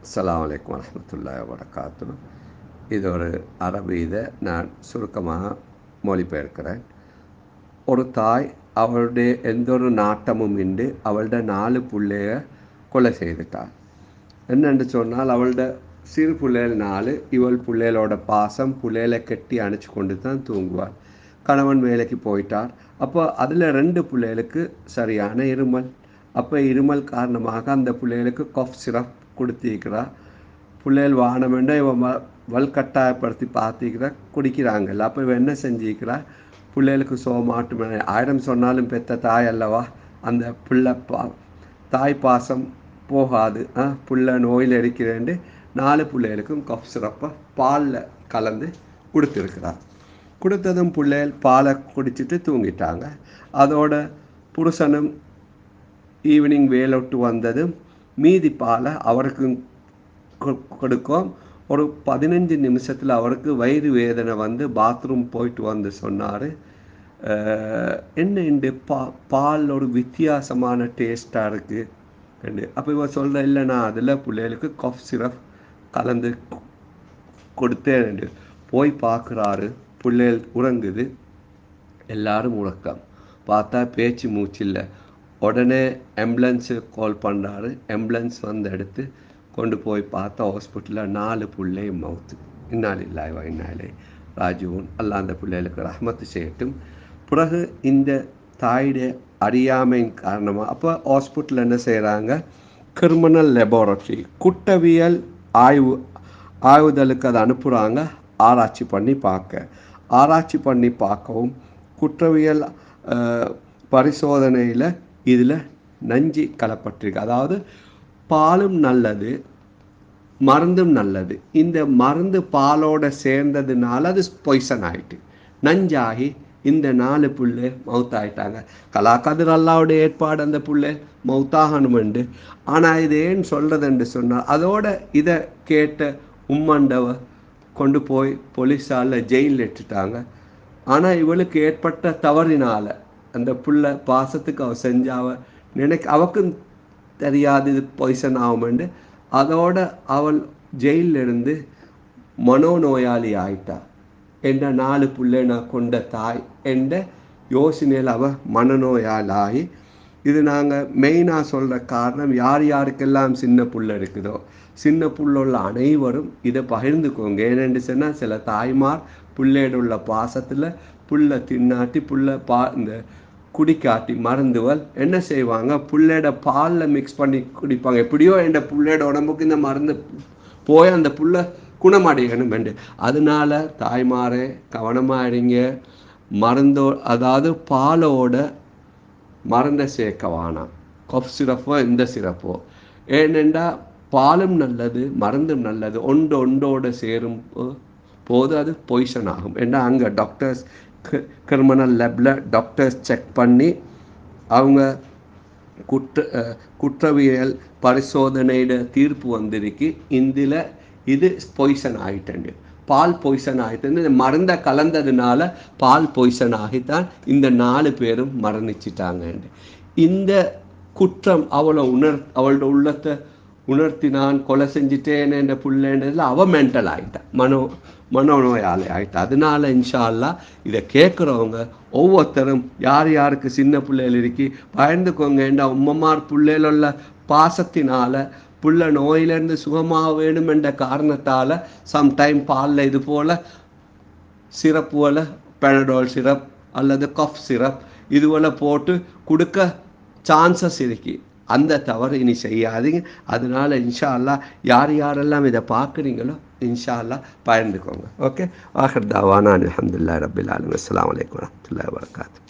அஸ்லாம் வலைக்கம் வரமத்துல்லா வபரகாத்து இது ஒரு அரபு இதை நான் சுருக்கமாக மொழிபெயர்க்கிறேன் ஒரு தாய் அவளுடைய எந்த ஒரு நாட்டமும் இன்றி அவளோட நாலு பிள்ளைய கொலை செய்துட்டாள் என்னென்று சொன்னால் அவளோட சிறு பிள்ளைகள் நாலு இவள் பிள்ளைகளோட பாசம் பிள்ளைகளை கட்டி அணைச்சி கொண்டு தான் தூங்குவாள் கணவன் வேலைக்கு போயிட்டார் அப்போ அதில் ரெண்டு பிள்ளைகளுக்கு சரியான இருமல் அப்போ இருமல் காரணமாக அந்த பிள்ளைகளுக்கு கஃப் சிரப் கொடுத்திருக்கிறா. பிள்ளைகள் வானமெண்டா இவன் வ வல்கட்டாயப்படுத்தி பார்த்திக்கிறா குடிக்கிறாங்கல்ல. அப்போ இவன் என்ன செஞ்சிருக்கிறா? பிள்ளைகளுக்கு சோமாட்டும் ஆயிரம் சொன்னாலும் பெத்த தாய் அல்லவா? அந்த பிள்ளை பா தாய் பாசம் போகாது. ஆ புள்ள நோயில் இருக்கிறேன்ட்டு நாலு பிள்ளைகளுக்கும் கஃப் சிறப்பை பாலில் கலந்து கொடுத்துருக்குறார் கொடுத்ததும் பிள்ளைகள் பாலை குடிச்சிட்டு தூங்கிட்டாங்க. அதோட புருஷனும் ஈவினிங் வேலோட்டு வந்ததும் மீதி பாலை அவருக்கு கொ- கொடுக்கும். ஒரு பதினஞ்சு நிமிஷத்தில் அவருக்கு வயிறு வேதனை வந்து பாத்ரூம் போயிட்டு வந்து சொன்னார். என்ன இந்த பா பால் ஒரு வித்தியாசமான டேஸ்ட்டாக இருக்குது அப்போ இவன் சொல்கிற இல்லை நான் அதில் பிள்ளைகளுக்கு கஃப் சிரப் கலந்து கொடுத்தேன் போய் பார்க்குறாரு பிள்ளைகள் உறங்குது. எல்லாரும் உறக்கம். பார்த்தா பேச்சு மூச்சில்லை உடனே ஆம்புலன்ஸு கால் பண்ணுறாரு ஆம்புலன்ஸ் வந்து எடுத்து கொண்டு போய் பார்த்தா ஹாஸ்பிட்டலில் நாலு பிள்ளை மவுத்து இன்னால் இல்லாய்வா இன்னாலே. ராஜுவன் அல்லா அந்த பிள்ளைகளுக்கு ரஹமத்து செய்யட்டும். பிறகு இந்த தாயுடைய அறியாமையின் காரணமாக அப்போ ஹாஸ்பிட்டலில் என்ன செய்கிறாங்க கிரிமினல் லெபோரட்டரி குற்றவியல் ஆய்வு ஆய்வுதலுக்கு அதை அனுப்புகிறாங்க ஆராய்ச்சி பண்ணி பார்க்க. ஆராய்ச்சி பண்ணி பார்க்கவும் குற்றவியல் பரிசோதனையில் இதில் நஞ்சு கலப்பட்டிருக்கு அதாவது பாலும் நல்லது மருந்தும் நல்லது. இந்த மருந்து பாலோட சேர்ந்ததுனால அது பொய்சன் ஆயிட்டு. நஞ்சாகி இந்த நாலு புல்லு மவுத்தாயிட்டாங்க. கலாக்கதிர் அல்லாவுடைய ஏற்பாடு அந்த புல்லு மவுத்தாகணுமெண்டு. ஆனால் இது ஏன் சொல்கிறதுன்னு சொன்னால் அதோட இதை கேட்ட உம்மண்டவ கொண்டு போய் போலீஸால் ஜெயிலில் இட்டுட்டாங்க. ஆனால் இவளுக்கு ஏற்பட்ட தவறினால் அந்த புள்ள பாசத்துக்கு அவ செஞ்சாவ நினைக்க அவக்கும் தெரியாது இது பொய்சன் ஆகுமெண்டு அதோட அவள் ஜெயிலில் இருந்து மனோநோயாளி ஆயிட்டா. என்ற நாலு புள்ளை நான் கொண்ட தாய் என்ற யோசனையில் அவள் மனநோயாளாகி. இது நாங்கள் மெயினாக சொல்கிற காரணம் யார் யாருக்கெல்லாம் சின்ன புல் இருக்குதோ சின்ன புல்லுள்ள அனைவரும் இதை பகிர்ந்துக்கோங்க. ஏனென்று சொன்னால் சில தாய்மார் பிள்ளையோட உள்ள பாசத்தில் புல்லை தின்னாட்டி புல்லை பா இந்த குடிக்காட்டி மருந்துவல் என்ன செய்வாங்க? புள்ளையோட பாலில் மிக்ஸ் பண்ணி குடிப்பாங்க. எப்படியோ என் புள்ளையோட உடம்புக்கு இந்த மருந்து போய் அந்த புள்ளை குணமடையணும் என்று. அதனால தாய்மாரே கவனமாக இருங்க மருந்தோ அதாவது பாலோட மருந்தை சேர்க்க வேணாம். கஃப் சிரப்போ எந்த சிரப்போ ஏனெண்டா பாலும் நல்லது மருந்தும் நல்லது. ஒன்று ஒன்றோட சேரும் போ- போது அது பொய்சன் ஆகும். ஏன்னா அங்கே டாக்டர்ஸ் கிரிமினல் லேபில் டாக்டர்ஸ் செக் பண்ணி அவங்க குற்ற குற்றவியல் பரிசோதனையிட தீர்ப்பு வந்திருக்கு. இதில் இது பொய்சன் ஆயிட்டண்டு பால் பொய்சன் ஆகிட்டு இந்த மருந்தை கலந்ததுனால பால் பொய்சன் ஆகித்தான் இந்த நாலு பேரும் மரணிச்சிட்டாங்க இந்த குற்றம் அவளை உணர் அவளோட உள்ளத்தை உணர்த்தி நான் கொலை செஞ்சிட்டேன் என்ற புள்ளன்றதுல அவ மென்டல் ஆகிட்டான் மனோ மனோநோயாளி ஆயிட்டா. அதனால இன்ஷா அல்லா இதை கேட்குறவங்க ஒவ்வொருத்தரும் யார் யாருக்கு சின்ன பிள்ளைகள் இருக்கி பயந்துக்கோங்கண்டா உம்மமார் பிள்ளைகளுள்ள பாசத்தினால புள்ள நோயிலேருந்து சுகமாக வேணும் என்ற காரணத்தால் சம்டைம் பாலில் இது போல் சிரப் போல் பெனடோல் சிரப் அல்லது கஃப் சிரப் இதுவெல்லாம் போட்டு கொடுக்க சான்சஸ் இருக்குது அந்த தவறு இனி செய்யாதீங்க. அதனால இன்ஷா அல்லாஹ் யார் யாரெல்லாம் இதை பார்க்குறீங்களோ இன்ஷா அல்லாஹ் பயந்துக்கோங்க. ஓகே ஆஹர் தாவானா அலமதுல்லா ரபில் ஆலம் அஸ்லாம் வலைக்கம் வரமத்துல்லா வரகாத்து